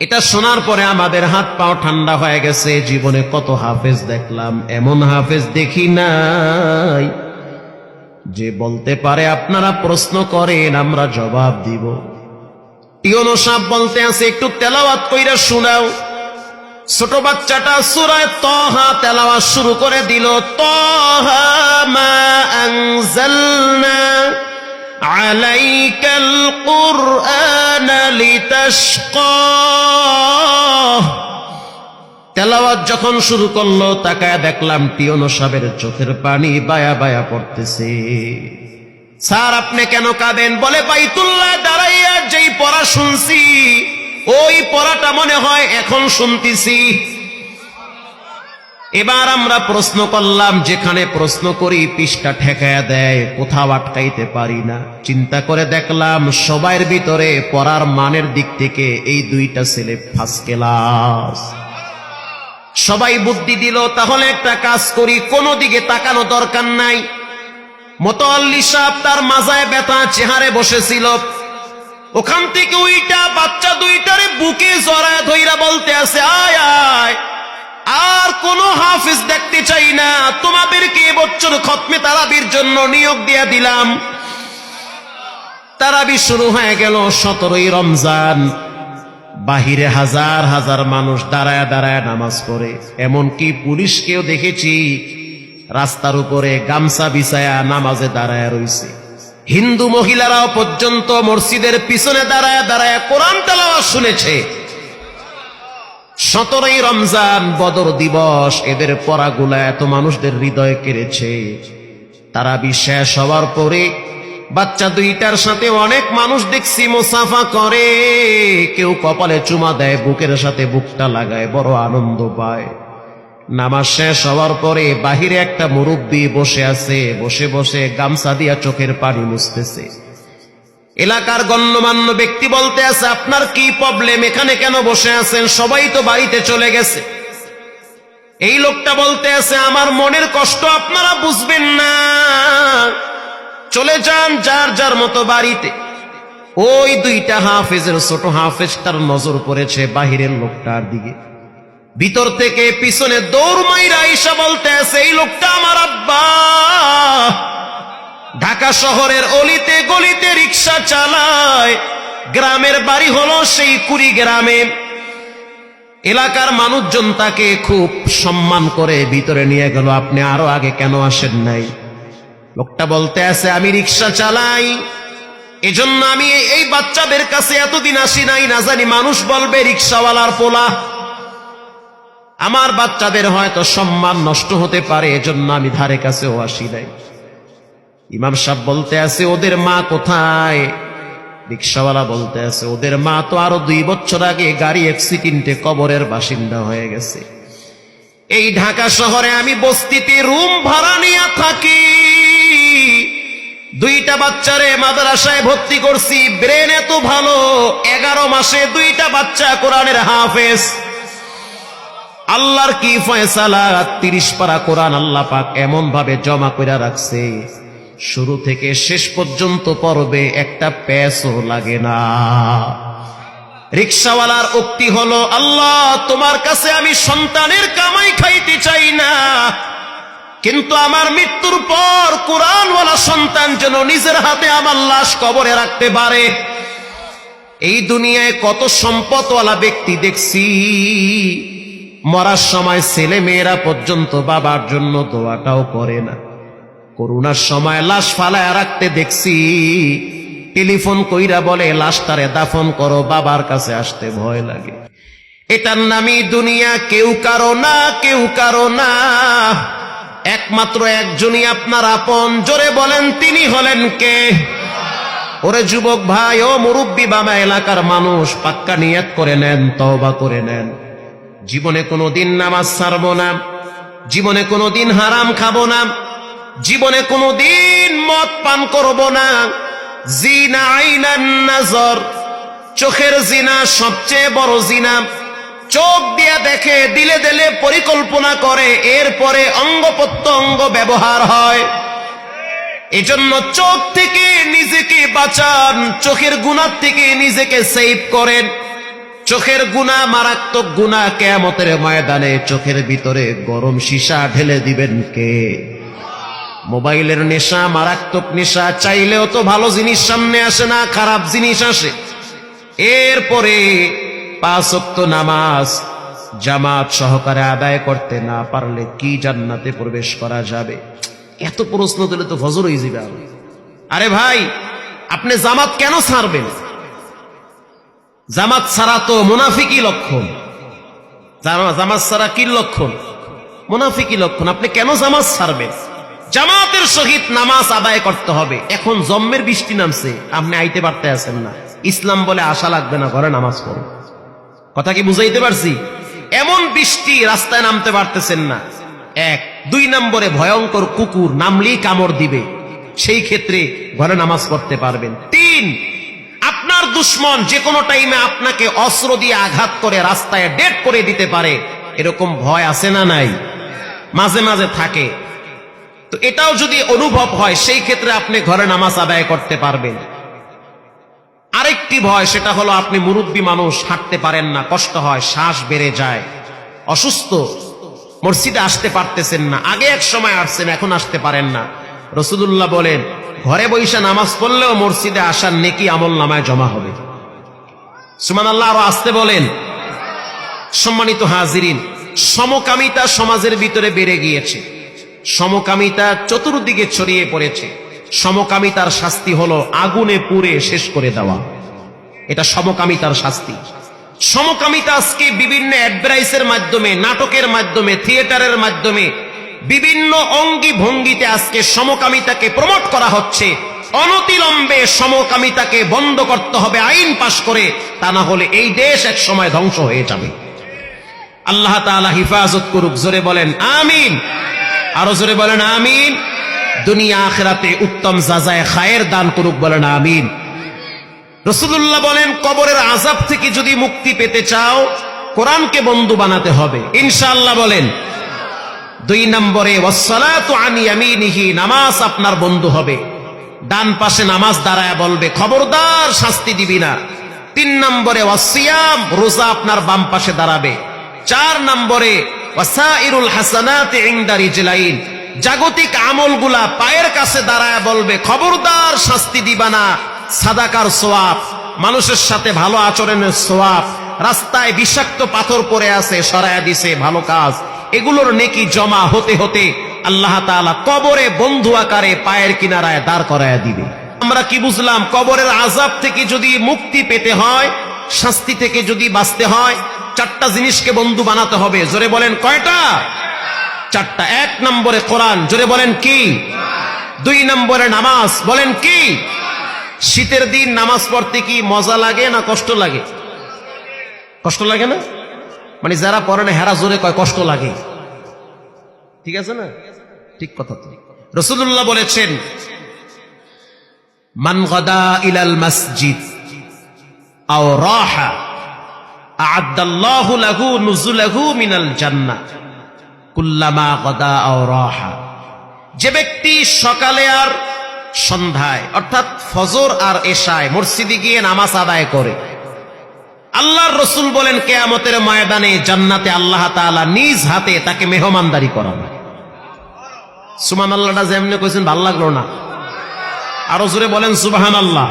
এটা শোনার পরে আমাদের হাত পাও ঠান্ডা হয়ে গেছে, জীবনে কত হাফেজ দেখলাম, এমন হাফেজ দেখি নাই। যে বলতে পারে, আপনারা প্রশ্ন করেন, আমরা জবাব দিব। টিওনো সাপ বলতে আছে, একটু তেলাওয়াত কইরা শোনাও। ছোট বাচ্চাটা সুরায় তহা তেলাওয়াত শুরু করে দিল তহা মা আনজালনা আলাইকাল কুরআন লিতাশকা। তেলাওয়াত যখন শুরু করল, তাকায় দেখলাম টিওনো সাহেবের চোখের পানি বায়া বায়া পড়তেছে। স্যার, আপনি কেন কাঁদেন? বলে, বাইতুল্লাহ দাঁড়াইয়া যেই পড়া শুনছি, ওই পড়াটা মনে হয় এখন শুনতেছি। এবার আমরা প্রশ্ন করলাম, যেখানে প্রশ্ন করি, পৃষ্ঠা ঠেকায়া দেয়, কোথাও আটকাইতে পারি না। চিন্তা করে দেখলাম সবার ভিতরে পড়ার মানের দিক থেকে এই দুইটা ছেলে ফার্স্ট ক্লাস সবাই বুদ্ধি দিল, তাহলে একটা কাজ করি, কোনো দিকে তাকানো দরকার নাই। মোতাল্লি সাহেব তার মাজায় ব্যথা চেহারে বসেছিল। ওখান থেকে ওইটা বাচ্চা কোন হাফিজ দেখতে চাই না। তোমাদেরকে এবছর খতমে তারাবির জন্য নিয়োগ দিয়া দিলাম। তারাবি শুরু হয়ে গেল সতেরোই রমজান। বাহিরে হাজার হাজার মানুষ দাঁড়ায় দাঁড়ায় নামাজ পড়ে। এমনকি পুলিশকেও দেখেছি, রাস্তার উপরে গামছা বিছায়া নামাজে দাঁড়ায় রয়েছে হিন্দু মহিলারাও পর্যন্ত মসজিদের পিছনে দাঁড়ায় দাঁড়ায় কোরআন তালাওয়া শুনেছে। সতেরোই রমজান বদর দিবস, এদের পড়াগুলা এত মানুষদের হৃদয় কেড়েছে। তারা বিশ্বাস হওয়ার পরে বাচ্চা দুইটার সাথে অনেক মানুষ দেখছি মুসাফা করে। কেউ কপালে চুমা দেয়, বুকের সাথে বুকটা লাগায়, বড় আনন্দ পায়। নামাজ শেষ হওয়ার পরে বাহিরে একটা মুরব্বী বসে আছে, বসে বসে গামছা দিয়া চোখের পানি মুছতেছে। এলাকার গণ্যমান্য ব্যক্তি বলতে আছে, আপনার কি প্রবলেম এখানে কেন বসে আছেন? সবাই তো বাড়িতে চলে গেছে। এই লোকটা বলতে আছে, আমার মনের কষ্ট আপনারা বুঝবেন না। চলে যান যার যার মতো বাড়িতে। ওই দুইটা হাফেজের ছোট হাফেজ তার নজর পড়েছে বাহিরের লোকটার দিকে। ভিতর থেকে পিছনে দৌড় মাইরা আইসা বলতে আছে, এই লোকটা আমার আব্বা। ঢাকা শহরের অলিতে গলিতে রিক্সা চালায়। গ্রামের বাড়ি হলো সেই কুড়ি গ্রামে। এলাকার মানুষজন তাকে খুব সম্মান করে ভিতরে নিয়ে গেল, আপনি আরও আগে কেন আসেন নাই? লোকটা বলতে আছে, আমি রিক্সা চালাই। এজন্য আমি এই- বাচ্চাদের কাছে এতদিন আসি নাই, না জানি মানুষ বলবে রিক্সাওয়ালার পোলা। আমার বাচ্চাদের হয়তো সম্মান নষ্ট হতে পারে, এজন্য আমি ধারে কাছেও আসি নাই। ইমাম সাহেব বলতে আছে, ওদের মা কোথায়? রিক্সাওয়ালা বলতে আছে, ওদের মা তো আরও দুই বছর আগে গাড়ি অ্যাক্সিডেন্টে কবরের বাসিন্দা হয়ে গেছে। এই ঢাকা শহরে আমি বস্তিতে রুম ভাড়া নিয়ে থাকি। দুইটা বাচ্চারে মাদ্রাসায় ভর্তি করছি, ব্রেন এত ভালো, এগারো মাসে দুইটা বাচ্চা কোরআনের হাফেজ। আল্লাহর কি ফয়সালা, তিরিশ পারা কোরআন আল্লাহ পাক এমন ভাবে জমা করে রাখছে। শুরু থেকে শেষ পর্যন্ত পর্বে একটা প্যাসও লাগে না। রিক্সাওয়ালার উক্তি হলো, আল্লাহ, তোমার কাছে আমি সন্তানের কামাই খাইতে চাই না। কিন্তু আমার মৃত্যুর পর কোরআনওয়ালা সন্তান যেন নিজের হাতে আমার লাশ কবরে রাখতে পারে। এই দুনিয়ায় কত সম্পদওয়ালা ব্যক্তি দেখছি, মরার সময় ছেলে মেয়েরা পর্যন্ত বাবার জন্য দোয়াটাও করে না। করুণার সময় লাশ ফালায় রাখতে দেখছি। টেলিফোন কইরা বলে, লাশটারে দাফন করো, বাবার কাছে আসতে ভয় লাগে। এটার নামই দুনিয়া, কেউ কারও না, কেউ কারও না। একমাত্র একজনই আপনার আপন। জোরে বলেন, তিনি হলেন কে? ওরে যুবক ভাই, ও মুরব্বী বাবা, এলাকার মানুষ, পাক্কা নিয়াত করে নেন, তওবা করে নেন। জীবনে কোনো দিন নামাজ ছাড়ব না। জীবনে কোনো দিন হারাম খাব না। জীবনে কোনো দিন মদ পান করব না। জিনা আইনান নজর। চোখের জিনা সবচেয়ে বড় জিনা। চোখ দিয়ে দেখে, দিলে দিলে পরিকল্পনা করে, এরপরে অঙ্গ প্রত্যঙ্গ ব্যবহার হয়। এজন্য চোখ থেকে নিজেকে বাঁচান, চোখের গুণার থেকে নিজেকে সেভ করেন। চোখের গুণা মারাত্মক গুণা কেয়ামতের ময়দানে চোখের ভিতরে গরম সীসা ঢেলে দিবেন কে? মোবাইলের নেশা, মারাত্মক নেশা, চাইলেও তো ভালো জিনিস সামনে আসে না, খারাপ জিনিস আসে। এরপরে পাঁচ ওয়াক্ত নামাজ জামাত সহকারে আদায় করতে না পারলে কি জান্নাতে প্রবেশ করা যাবে? এত প্রশ্ন দিলে তো ফজর হয়ে যাবে আরও। ভাই, আপনি জামাত কেন ছাড়বেন? জামাত ছাড়া তো মুনাফিকি লক্ষণ। জামা- জামাত ছাড়া কি লক্ষণ? মুনাফিকি লক্ষণ। আপনি কেন জামাত ছাড়বেন? জামাতের সহিত নামাজ আদায় করতে হবে। এখন জম্মের বৃষ্টি নামছে, আপনি আইতে পারতে আছেন না। ইসলাম বলে আশা লাগবে না, ঘরে নামাজ পড়ো। কথা কি বুঝাইতে পারছি? এমন বৃষ্টি রাস্তায় নামতে পারতেছেন না। এক, দুই নম্বরে ভয়ঙ্কর কুকুর নামলেই কামড় দিবে। সেই ক্ষেত্রে ঘরে নামাজ পড়তে পারবেন। তিন, আপনার দুশ্মন যে কোনো টাইমে আপনাকে অস্ত্র দিয়ে আঘাত করে রাস্তায় ডেট করে দিতে পারে। এরকম ভয় আছে না নাই? মাঝে মাঝে থাকে। তো এটাও যদি অনুভব হয়, সেই ক্ষেত্রে আপনি ঘরে নামাজ আদায় করতে পারবেন। আরেকটি ভয়, সেটা হলো আপনি মুরব্বী মানুষ, হাঁটতে পারেন না, কষ্ট হয়, শ্বাস বেড়ে যায়, অসুস্থ, মসজিদে আসতে পারতেছেন না, আগে এক সময় আসছেন, এখন আসতে পারেন না। রসুদুল্লাহ বলেন, ঘরে বৈশা নামাজ পড়লেও মসজিদে আসার নেকি আমল নামায় জমা হবে। সুমান আল্লাহ আরও আসতে বলেন, সম্মানিত হাজিরিন, সমকামিতা সমাজের ভিতরে বেড়ে গিয়েছে। সমকামিতা চতুর্দিকে ছড়িয়ে পড়েছে। সমকামিতার শাস্তি হলো আগুনে পুড়ে শেষ করে দেওয়া। এটা সমকামিতার শাস্তি। সমকামিতা আজকে বিভিন্ন অ্যাডভাইসের মাধ্যমে, নাটকের মাধ্যমে, থিয়েটারের মাধ্যমে, বিভিন্ন অঙ্গি ভঙ্গিতে আজকে সমকামিতাকে প্রমোট করা হচ্ছে। অনতিলম্বে সমকামিতাকে বন্ধ করতে হবে, আইন পাশ করে, তা না হলে এই দেশ এক সময় ধ্বংস হয়ে যাবে। আল্লাহ তাআলা হিফাজত করুক, জোরে বলেন, আমিন। আরও জোরে বলেন, আমিন। দুনিয়া আখেরাতে উত্তম জাজায় খায়ের দান করুক বলেন, আমিন। রসুল্লাহ বলেন, কবরের আজাব থেকে যদি মুক্তি পেতে চাও, কোরআনকে বন্ধু বানাতে হবে। ইনশাআল্লাহ বলেন, দুই নম্বরে নামাজ আপনার বন্ধু হবে। ডান পাশে নামাজ দাঁড়ায় বলবে, খবরদার, শাস্তি দিবি না। তিন নম্বরে ওয়াসিয়াম রোজা আপনার বাম পাশে দাঁড়াবে। চার নম্বরে ওয়াসাইরুল হাসানাত ইনদা জাগতিক আমলগুলা পায়ের কাছে দাঁড়ায় বলবে, খবরদার শাস্তি দিবা না, সাদাকার সোয়াব, মানুষের সাথে ভালো আচরণের সোয়াব, রাস্তায় বিষাক্ত পাথর পড়ে আছে, সরায়া দিছে, ভালো কাজ। এগুলোর নেকি জমা হতে হতে আল্লাহ তাআলা কবরে বন্ধু আকারে পায়ের কিনারায় দাঁড় করায়া দিবে। আমরা কি বুঝলাম, কবরের আজাব থেকে যদি মুক্তি পেতে হয়, শাস্তি থেকে যদি বাঁচতে হয় চারটা জিনিসকে বন্ধু বানাতে হবে। জোরে বলেন কয়টা? চারটা। এক নম্বরে কোরআন, জোরে বলেন কি? দুই নম্বরে নামাজ, বলেন কি? শীতের দিন নামাজ পড়তে কি মজা লাগে না কষ্ট লাগে? কষ্ট লাগে না? মানে যারা পড়ে না, হেরা জোরে কয়, কষ্ট লাগে। ঠিক আছে না? ঠিক কথা তো। রসুল্লাহ বলেছেন, মান গদা ইলাল মসজিদ আও রাহা আ'আদ্দাল্লাহু লাহু মিনাল কুল্লামা যে ব্যক্তি সকালে আর সন্ধ্যায়, অর্থাৎ ফজর আর এশায় মসজিদে গিয়ে নামাজ আদায় করে, আল্লাহর রসুল বলেন, কেয়ামতের ময়দানে জান্নাতে আল্লাহ তাআলা নিজ হাতে তাকে মেহমানদারি করাবে সুমান আল্লাহটা যেমনি কইছেন, ভালো লাগল না। আরও জোরে বলেন সুবাহান আল্লাহ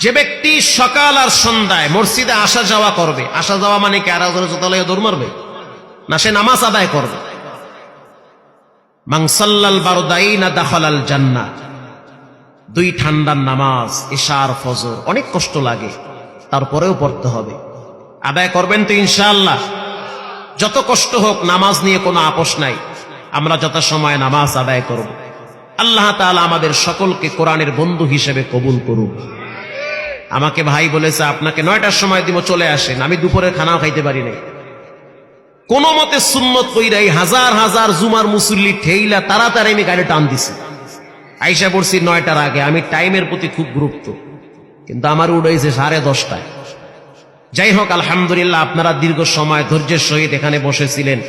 যে ব্যক্তি সকাল আর সন্ধ্যায় মসজিদে আসা যাওয়া করবে, আসা যাওয়া মানে কি? আর জোতালয়ে দৌড় মারবে? না, সে নামাজ আদায় করবে। মাংসাল্লাল বারদাইনা দাখালাল জান্নাহ। দুই ঠান্ডার নামাজ, ইশার, ফজর, অনেক কষ্ট লাগে, তারপরেও পড়তে হবে। আদায় করবেন তো ইনশাআল্লাহ। যত কষ্ট হোক, নামাজ নিয়ে কোনো আপোষ নাই। আমরা যত সময় নামাজ আদায় করব। আল্লাহ তাআলা আমাদের সকলকে কোরআনের বন্ধু হিসেবে কবুল করুক। আমাকে ভাই বলেছে, আপনাকে নয়টার সময় দিব, চলে আসেন। আমি দুপুরের খানাও খাইতে পারি নাই। কোন মতে সুন্নত কইরাই হাজার হাজার জুমার মুসল্লি ঠেইলা তাড়াতাড়ি আমি গাড়ি টান দিছি। আইসা পড়ছি নয়টার আগে। আমি টাইমের প্রতি খুব গুরুত্ব। কিন্তু আমার উড়াইছে সাড়ে দশটায়। যাই হোক, আলহামদুলিল্লাহ, আপনারা দীর্ঘ সময় ধৈর্যের সহিত এখানে বসেছিলেন।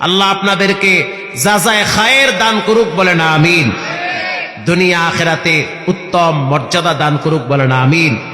আল্লাহ আপনাদেরকে যা যায় খায়ের দান করুক বলে না আমিন। দুনিয়া আখেরাতে উত্তম মর্যাদা দান করুক বলে না আমিন।